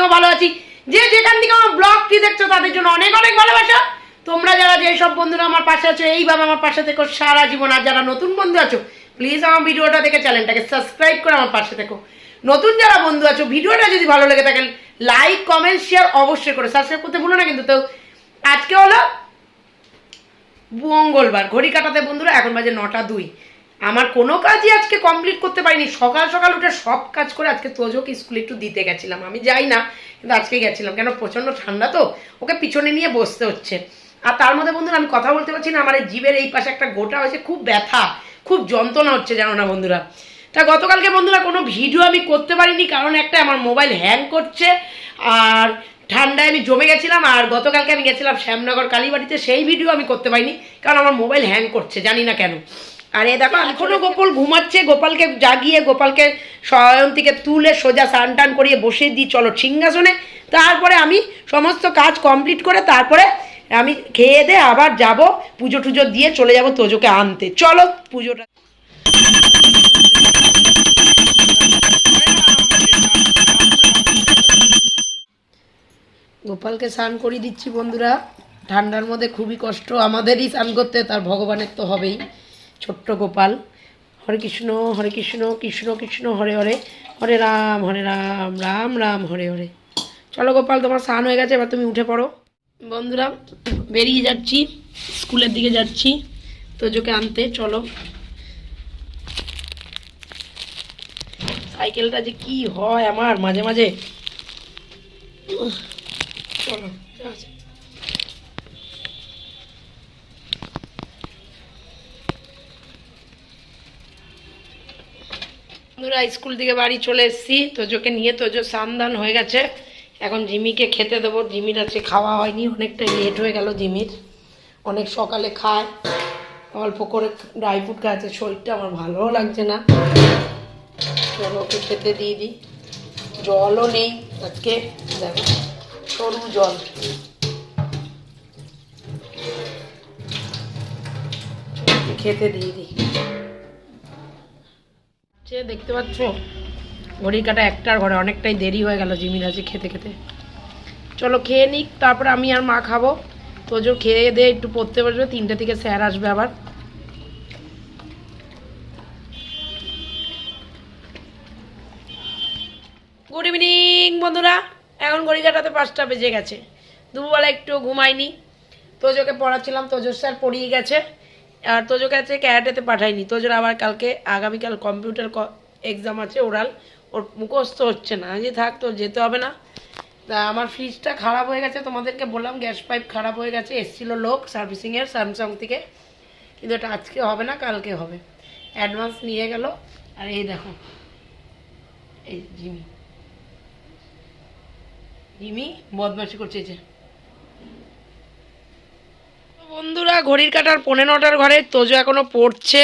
আমিও ভালো আছি। যে যেখান থেকে আমার ব্লগটি দেখছ, তাদের জন্য অনেক অনেক ভালোবাসা। তোমরা যারা যে সব বন্ধুরা আমার পাশে আছো, এইভাবে আমার পাশে থেকো সারা জীবন। আর যারা নতুন বন্ধু আছো প্লিজ আমার ভিডিওটা দেখে চ্যানেলটাকে সাবস্ক্রাইব করে আমার পাশে থেকো। নতুন যারা বন্ধু আছো, ভিডিওটা যদি ভালো লেগে থাকে লাইক কমেন্ট শেয়ার অবশ্যই করে। সাবস্ক্রাইব করতে ভুলো না কিন্তু তো। আজকে হলো মঙ্গলবার। ঘড়ি কাটাতে বন্ধুরা, এখন বাজে নটা দুই। আমার কোনো কাজই আজকে কমপ্লিট করতে পারিনি। সকাল সকাল উঠে সব কাজ করে আজকে তোজোকে স্কুলে একটু দিতে গেছিলাম। আমি যাই না, কিন্তু আজকে গেছিলাম। কেন, প্রচণ্ড ঠান্ডা তো, ওকে পিছনে নিয়ে বসতে হচ্ছে। আর তার মধ্যে বন্ধুরা, আমি কথা বলতে পারছি না, আমার এই জিভের এই পাশে একটা গোটা হয়েছে, খুব ব্যথা, খুব যন্ত্রণা হচ্ছে, জানো না বন্ধুরা। তা গতকালকে বন্ধুরা, কোনো ভিডিও আমি করতে পারিনি, কারণ একটা আমার মোবাইল হ্যাং করছে, আর ঠান্ডায় আমি জমে গেছিলাম, আর গতকালকে আমি গেছিলাম শ্যামনগর কালীবাড়িতে, সেই ভিডিও আমি করতে পারিনি, কারণ আমার মোবাইল হ্যাং করছে, জানি না কেন। আর এ দেখো এখনও গোপাল ঘুমাচ্ছে গোপালকে জাগিয়ে গোপালকে শয়ন থেকে তুলে সোজা স্নান টান করিয়ে বসিয়ে দিই চলো সিংহাসনে। তারপরে আমি সমস্ত কাজ কমপ্লিট করে তারপরে আমি খেয়ে দিয়ে আবার যাব পুজো টুজো দিয়ে চলে যাব তোজোকে আনতে। চলো পুজোটা। গোপালকে স্নান করিয়ে দিচ্ছি বন্ধুরা। ঠান্ডার মধ্যে খুবই কষ্ট আমাদেরই স্নান করতে তার ভগবানের তো হবেই। ছোট্ট গোপাল হরে কৃষ্ণ হরে কৃষ্ণ কৃষ্ণ কৃষ্ণ, হরে হরে হরে রাম হরে রাম রাম রাম, হরে হরে। চলো গোপাল, তোমার স্নান হয়ে গেছে, এবার তুমি উঠে পড়ো। বন্ধুরা, বেরিয়ে যাচ্ছি, স্কুলের দিকে যাচ্ছি, তোজোকে আনতে, চলো। সাইকেলটা যে কি হয় আমার মাঝে মাঝে। চলো বন্ধুরা, স্কুল থেকে বাড়ি চলে এসেছি। তোজোকে নিয়ে তোজো সান্দান হয়ে গেছে। এখন জিমিকে খেতে দেবো। জিমির আছে খাওয়া হয়নি অনেকটা লেট হয়ে গেল জিমির। অনেক সকালে খায়। অল্প করে ড্রাই ফ্রুট খাচ্ছে। শরীরটা আমার ভালোও লাগছে না। চলো ওকে খেতে দিয়ে দিই। জলও নেই আজকে। দেখো, সরু জল। খেতে দিয়ে দিই। সে দেখতে পাচ্ছ? ঘড়ির কাটা একটার ঘরে অনেকটাই দেরি হয়ে গেল জিমির আছে খেতে খেতে। চলো খেয়ে নিক, তারপরে আমি আর মা খাব। তোজো খেয়ে দিয়ে একটু পড়তে বসবে, তিনটে থেকে স্যার আসবে আবার। গুড ইভিনিং বন্ধুরা। এখন ঘড়ি কাটাতে পাঁচটা বেজে গেছে। দুপুরবেলা একটু ঘুমাইনি। তোজোকে পড়াচ্ছিলাম, তোজোর স্যার পড়িয়ে গেছে। আর তোজোকে আছে ক্যারাটেতে পাঠাইনি। তোজোর আবার কালকে, আগামীকাল কম্পিউটার এক্সাম আছে ওরাল। ওর মুখস্থ হচ্ছে না। যে থাক, তোর যেতে হবে না। তা আমার ফ্রিজটা খারাপ হয়ে গেছে, তোমাদেরকে বললাম গ্যাস পাইপ খারাপ হয়ে গেছে, এসেছিল লোক সার্ভিসিংয়ের স্যামসাং থেকে। কিন্তু এটা আজকে হবে না, কালকে হবে। অ্যাডভান্স নিয়ে গেল। আর এই দেখো, এই জিমি। জিমি বদমাশি করছে যে। বন্ধুরা, ঘড়ির কাটার পনেরো নটার ঘরে তোজো এখনও পড়ছে।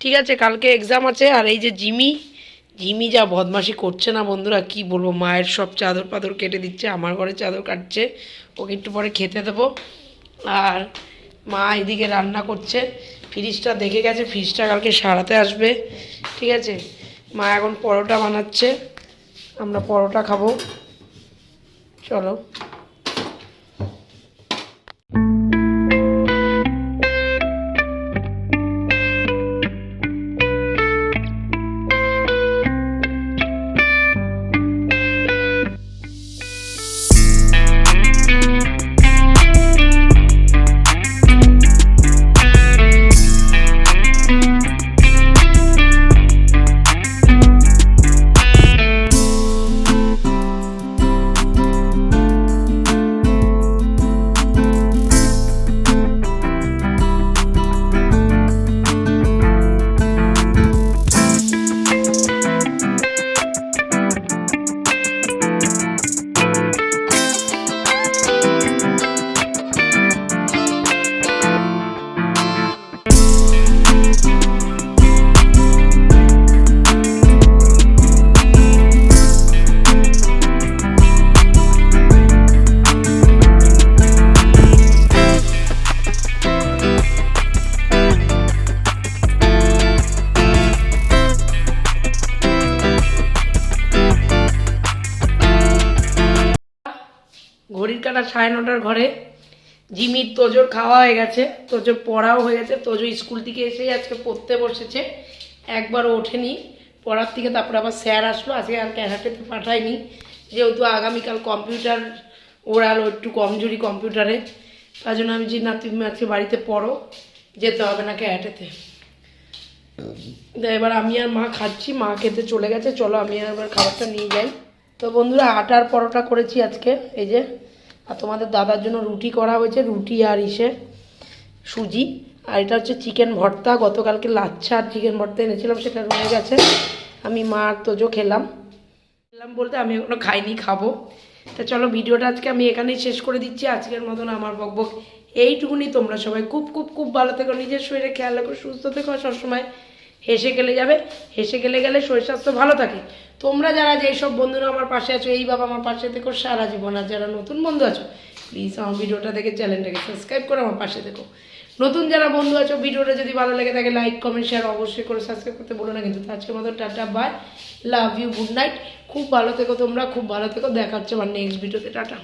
ঠিক আছে, কালকে এক্সাম আছে, আর এই যে জিমি জিমি যা বদমাশি করছে না বন্ধুরা, কি বলব, মায়ের সব চাদর পাদর কেটে দিচ্ছে, আমার ঘরে চাদর কাটছে, ওকে একটু পরে খেতে দেবো। আর মা এদিকে রান্না করছে, ফ্রিজটা দেখে গেছে, ফ্রিজটা কালকে সারাতে আসবে। ঠিক আছে, মা এখন পরোটা বানাচ্ছে, আমরা পরোটা খাব। চলো। নটা সাড়ে নটার ঘরে জিমির তোজোর খাওয়া হয়ে গেছে। তোজোর পড়াও হয়ে গেছে। তোজো স্কুল থেকে এসেই আজকে পড়তে বসেছে। একবার ওঠেনি। পড়ার থেকে তারপরে আবার স্যার আসলো। আজকে আর ক্যারাটেতে পাঠায়নি। যেহেতু আগামীকাল কম্পিউটার ওরাল একটু কমজোরি কম্পিউটারে। তার জন্য আমি যে না, তুমি আজকে বাড়িতে পড়ো। যেতে হবে না ক্যারাটেতে। এবার আমি আর মা খাচ্ছি। মা খেতে চলে গেছে। চলো আমি আর এবার খাবারটা নিয়ে যাই। তো বন্ধুরা, আটার পরোটা করেছি আজকে। এই যে আর তোমাদের দাদার জন্য রুটি করা হয়েছে, রুটি আর ইসে সুজি। আর এটা হচ্ছে চিকেন ভর্তা, গতকালকে লাচ্ছা আর চিকেন ভর্তা এনেছিলাম, সেটা রয়ে গেছে। আমি মা আর তোজো খেলাম। খেলাম বলতে আমি এখনও খাইনি, খাব। তা চলো, ভিডিওটা আজকে আমি এখানেই শেষ করে দিচ্ছি। আজকের মতন আমার বকবক এইটুকুনি। তোমরা সবাই খুব খুব খুব ভালো থেকো, নিজের শরীরে খেয়াল রাখো, সুস্থ থেকো সবসময় হেসে গেলে যাবে। হেসে গেলে গেলে শরীর স্বাস্থ্য ভালো থাকে। তোমরা যারা যে সব বন্ধুরা আমার পাশে আছো, এই বাবা আমার পাশে দেখো সারা জীবন আর যারা নতুন বন্ধু আছো প্লিজ আমার ভিডিওটা দেখে চ্যানেলটাকে সাবস্ক্রাইব করে আমার পাশে দেখো নতুন যারা বন্ধু আছো, ভিডিওটা যদি ভালো লাগে তাকে লাইক কমেন্ট শেয়ার অবশ্যই করে সাবস্ক্রাইব করতে বলো না। কিন্তু আজকের মতো tata bye love you good night খুব ভালো থেকো তোমরা, খুব ভালো থেকো, দেখা হচ্ছে আমার নেক্সট ভিডিওতে টাটা।